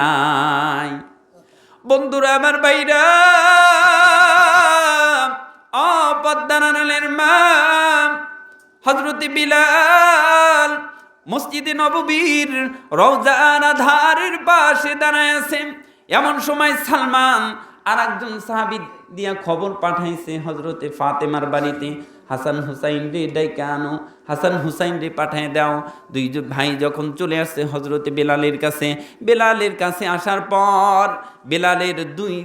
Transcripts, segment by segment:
নাই। বন্ধুরা, আমার বাইরা অপদ্দানালের মা হজরত বিলাল মসজিদে নববীর রওজান ধারের পাশে দাঁড়ায় আছেন এমন সময় সালমান আর একজন সাহাবি দিয়া খবর পাঠাইছে হজরতে ফাতেমার বাড়িতে। হাসান হুসাইন রে ডাইকা আনো, হাসান হুসাইন রে পাঠায় দাও। দুই ভাই যখন চলে আসছে হজরতে বেলালের কাছে বেলালের কাছে আসার পর বেলালের দুই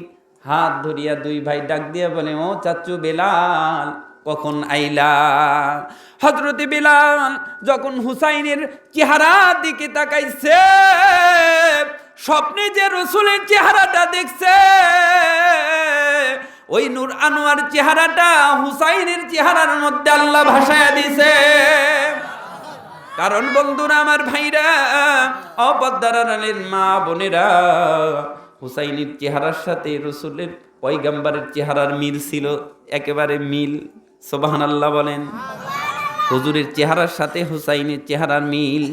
হাত ধরিয়া দুই ভাই ডাক দিয়া বলে, ও চাচু বেলাল, কখন আইলা? হজরতে বেলাল যখন হুসাইনের চেহারার দিকে তাকাইছে, স্বপ্নে যে রসুলের চেহারাটা দেখছে ওই নূর আনোয়ার চেহারাটা হুসাইনের চেহারার মধ্যে আল্লাহ ভাসায় দিছে কারণ বন্ধুরা, আমার ভাইরা অপদ্দারালের মা বোনেরা, হুসাইনের চেহারার সাথে রসুলের পয়গাম্বারের চেহারার মিল ছিল, একেবারে মিল সোবাহান আল্লাহ বলেন। হুজুরের চেহারার সাথে হুসাইনের চেহারার মিল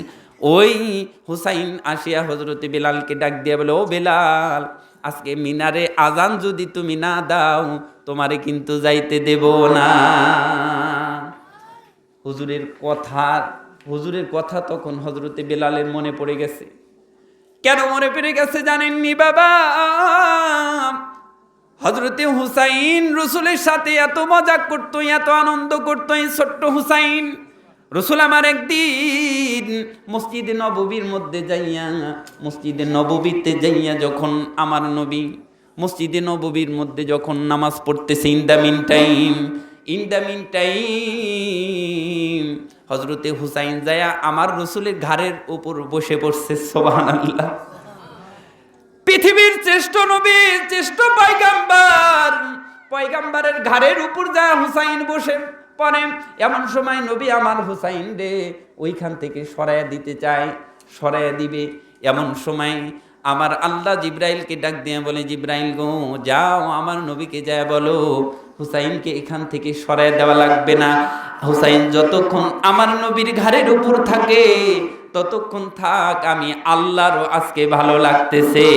ওই হুসাইন আসিয়া হজরতে বেলালকে ডাক দিয়া বলে, ও বেলাল, আজকে মিনারে আজান যদি তুমি না দাও, তোমারে কিন্তু যাইতে দেব না। হুজুরের কথা হুজুরের কথা তখন হজরতে বেলালের মনে পড়ে গেছে। কেন মনে পড়ে গেছে জানেননি বাবা? হজরতে হুসাইন রসুলের সাথে এত মজাক করতো, এত আনন্দ করতো, এই ছোট্ট হুসাইন। রসুল আমার একদিন মসজিদে নববীর মধ্যে যাইয়া, মসজিদে নববীতে যাইয়া যখন আমার নবী মসজিদে নববীর মধ্যে যখন নামাজ পড়তেছে in the meantime in the meantime হজরতে হুসাইন জায়া আমার রসুলের ঘাড়ের উপর বসে পড়ছে সোবাহান আল্লাহ পৃথিবীর শ্রেষ্ঠ নবী, শ্রেষ্ঠ পয়গাম্বার, পয়গাম্বারের ঘাড়ের উপর যা হুসাইন বসে পরে এমন সময় নবী আমার হুসাইন রে ওইখান থেকে সরাইয়া দিতে চায়, সরাইয়া দিবে। এমন সময় আমার আল্লাহ জিব্রাইলকে ডাক দিয়ে বলে, জিব্রাইল গো, যাও আমার নবীকে যায় বলো। হুসাইনকে এখান থেকে সরাইয়া দেওয়া লাগবে না। হুসাইন যতক্ষণ আমার নবীর ঘাড়ের উপর থাকে, ততক্ষণ থাক, আমি আল্লাহরও আজকে ভালো লাগতেছে।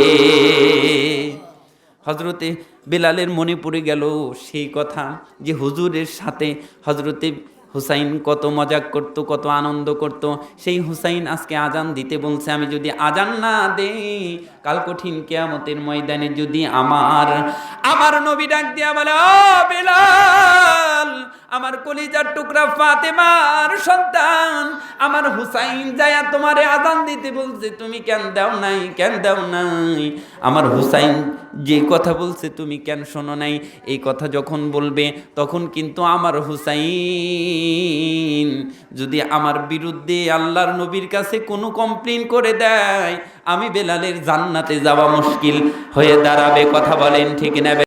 হজরতে বেলালের মনে পড়ে গেল সেই কথা যে হুজুরের সাথে হজরতে হুসাইন কত মজাক করতো, কত আনন্দ করত। সেই হুসাইন আজকে আজান দিতে বলছে, আমি যদি আজান না দেই, কাল কঠিন কেয়ামতের ময়দানে যদি আমার আমার নবী ডাক দিয়া বলে, ও বেলাল আমার কলিজার টুকরা ফাতেমার সন্তান, আমার হুসাইন যায়া তোমারে আজান দিতে বলছে, তুমি কেন দাও নাই, কেন দাও নাই? আমার হুসাইন যে কথা বলছে, তুমি কেন শোনো নাই? এই কথা যখন বলবে, তখন কিন্তু আমার হুসাইন যদি আমার বিরুদ্ধে আল্লাহর নবীর কাছে কোনো কমপ্লেন করে দেয়, আমি বেলালের জান্নাতে যাওয়া মুশকিল হয়ে দাঁড়াবে, কথা বলেন ঠিক নেবে